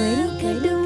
ഒരു കടു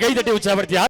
கை தட்டி உற்சாகப்படுத்தியார்